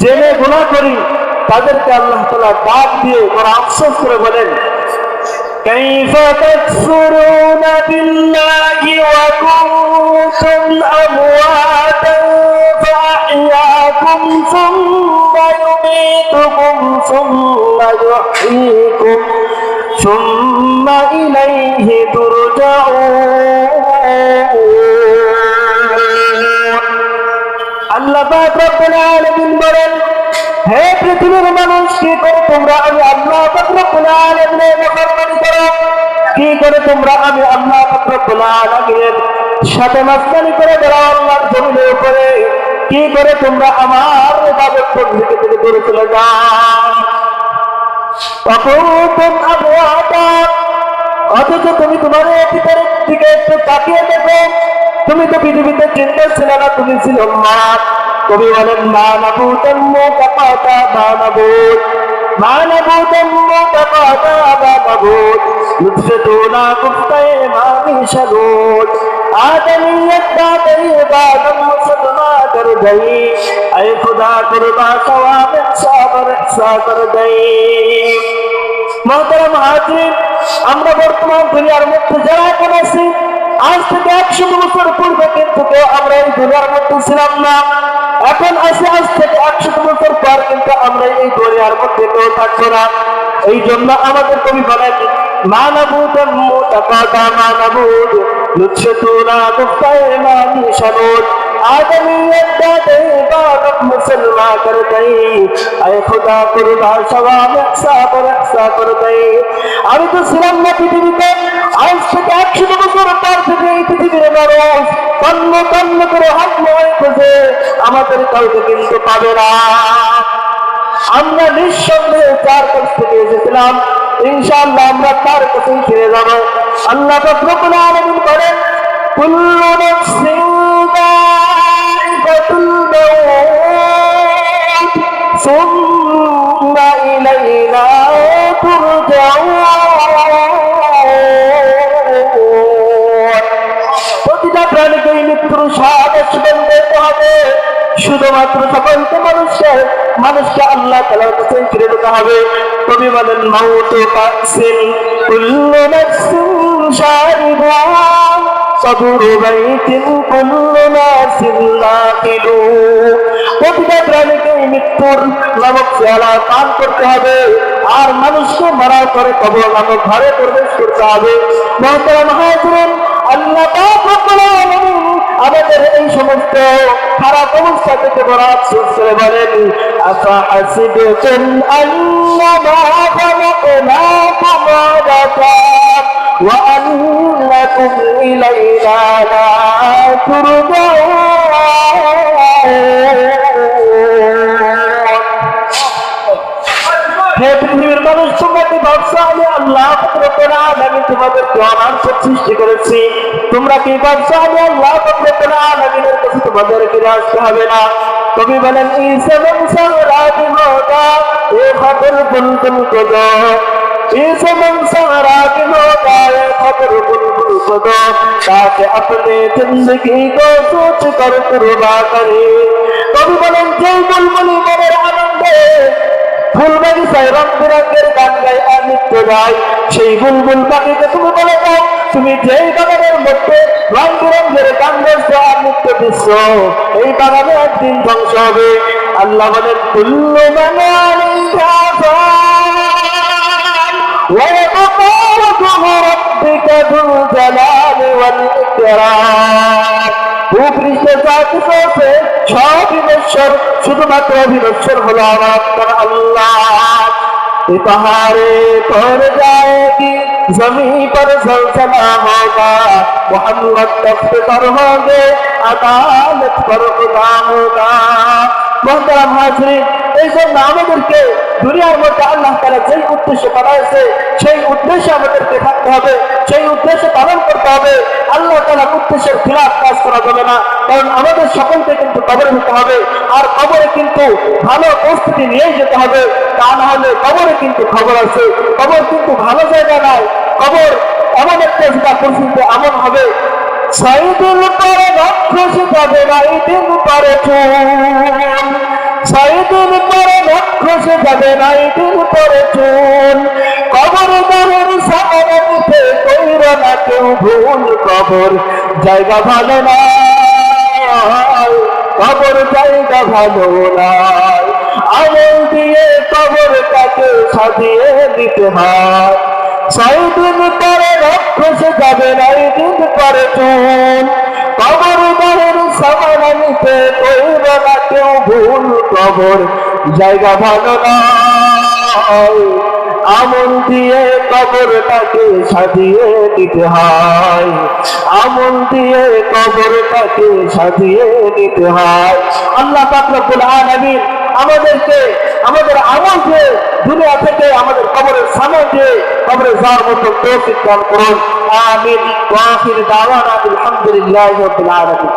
জেনে গুণা করি তাদেরকে আল্লাহ তালা ডাক দিয়ে বড় আফসোস করে বলেন كيف تكفرون بالله وكنتم أمواتا فأحياكم ثم يميتكم ثم يحييكم ثم إليه ترجعون পৃথিবীর মানুষ কি করে তোমরা আমি আল্লাহ রব্বুল আলামিনের নাফরমানি করো? কি করে তোমরা আমি আল্লাহ পাক রব্বুল আলামিনের সাথে মাস্তানি করে বেড়াও আল্লাহর জমিনের উপরে? কি করে তোমরা আমার ইবাদত বন্দী থেকে দূরে চলে যাও? অকুতুম আমওয়াতা, অথচ তুমি তোমার ভিতরের দিকে একটু তাকিয়ে দেখো। তুমি তো পৃথিবীতে চিন্তা ছিল না তুমি ছিল মা কবি বলেন মানবুতম কপাতা মানবুত মানবুতম কপাতা মানবুত يفسدون كفتا ما شدود آدمیت دا طریبا دم صدما کر گئی اے خدا قربا ثواب صابر احسا کر گئی محترم হাজির, আমরা বর্তমান দুনিয়ার মধ্যে যারা এখন আছি, আজ থেকে একশো বছর পূর্বে কিন্তু আমরা এই দুনিয়ার মধ্যে ছিলাম না। এখন আসে, আজ থেকে একশত বছর পর কিন্তু আমরা এই দুনিয়ার মধ্যে কেউ থাকছো না। এই জন্য আমাদের কবি বলেন মানবুদ মুতাকাদা মানবুদ নুছতুনা গুফাইমানি শানুদ। آدمیت دادے بابت আমি তো ছিলাম না পৃথিবীতে, আজ থেকে একশো বছর পর থেকে এই পৃথিবীর মানুষ তন্ন তন্ন করে নয় খুঁজে আমাদের কাউকে কিন্তু পাবে না। আমরা নিঃসন্দেহে তার কাছ থেকে এসেছিলাম। ইনশাআল্লাহ আমরা তার কাছেই ফিরে যাব। আল্লাহ রব্বুল আলামিন বলেন, কুল্লু নাফসিন যায়িকাতুল মাউত। স্মরণ করতে হবে। শুধুমাত্র মানুষকে মানুষকে আল্লাহ তালার কাছে ফিরে যেতে হবে। বলেন মাউত প্রাণীকে মৃত্যুর নামক করতে হবে। আর মানুষকে মারার পরে কবর নামক ঘরে প্রবেশ করতে হবে। মহতরম হাজরিন, আল্লাহ আমাদের এই সমস্ত খারাপ অবস্থা থেকে আফসোস করে বলেন, আফা হাসিবতুম আন্নামা মানুষ, তোমরা কি আমি আল্লাহ অনার্থ সৃষ্টি করেছি। তোমরা কি ভাবছ, আমি আল্লাহ আলমিনের কাছে তোমাদের ফিরে আসতে হবে না? কবি বলেন ইসলাম সারাদি হোগা এ খবর বুলবুল কোদো ইসলাম সারাদি হোগা এ খবর বুলবুল কোদো তাকে আপনি জিন্দগি কো সোচ কর ফুল বাগিচায় রং বিরঙ্গের গান গায় আর নৃত্য গায় সেই বুলবুল পাখিকে তুমি বলে দাও তুমি যেই বাগানের মধ্যে রং বিরঙ্গের গান গাইছো আর নৃত্য দিচ্ছ এই বাগানে একদিন ধ্বংস হবে আল্লাহ বলেন কুল্লু মানানি ويبقى وجه ربك ذو الجلال والإكرام ভূপৃষ্ঠে যা কিছু আছে সব বিনশ্বর শুধুমাত্র বিনশ্বর হলো আমার আপনার আল্লাহ कोई पहाड़े तोड़ जाएगी जमीन पर सलसला होगा मोहम्मद तख्त पर होंगे अदालत पर खुदा होगा मोहतरम हाजरी এই জন্য আমাদেরকে দুনিয়ার মধ্যে আল্লাহ তারা যেই উদ্দেশ্য বানাইছে, সেই উদ্দেশ্যে আমাদেরকে থাকতে হবে, সেই উদ্দেশ্যে পালন করতে হবে। আল্লাহ তালা উদ্দেশ্যের খিলাফ কাজ করা যাবে না, কারণ আমাদের সকলকে কিন্তু কবরে নিতে হবে, আর কবরে কিন্তু ভালো প্রস্তুতি নিয়ে যেতে হবে। তা না হলে কবরে কিন্তু খবর আছে। কবর কিন্তু ভালো জায়গা নয় কবর এমন একটা যেটা পরিস্থিতি এমন হবে ছয়দিন পরে লক্ষ্য শিখাবে না দিন পরে চুল ছয়দিন রাক্ষসে যাবে দিন পরে চুন কবর দাহের সামানিতে কইর না কেউ ভুল কবর। জায়গা ভালো না কবর জায়গা ভালো নাই। আমল দিয়ে কবরটাকে সাজিয়ে দিতে হয়। ছয় দিন পরে রাক্ষসে যাবে দিন পরে চুন কবর বাহের সামান কইব না কেউ ভুল কবর জায়গা ভালো নয়। আমল দিয়ে কবরটাকে সাজিয়ে দিতে হয়। আমল দিয়ে কবরটাকে সাজিয়ে দিতে হয়। আল্লাহ পাক রব্বুল আলামিন আমাদেরকে, আমাদের আমল যে দুনিয়া থেকে আমাদের কবরের সামনে যে কবরে যাওয়ার মতো তৌফিক দান করুন। আমিন। ওয়া আখির দাওয়ানা রাব্বিল আলামিন।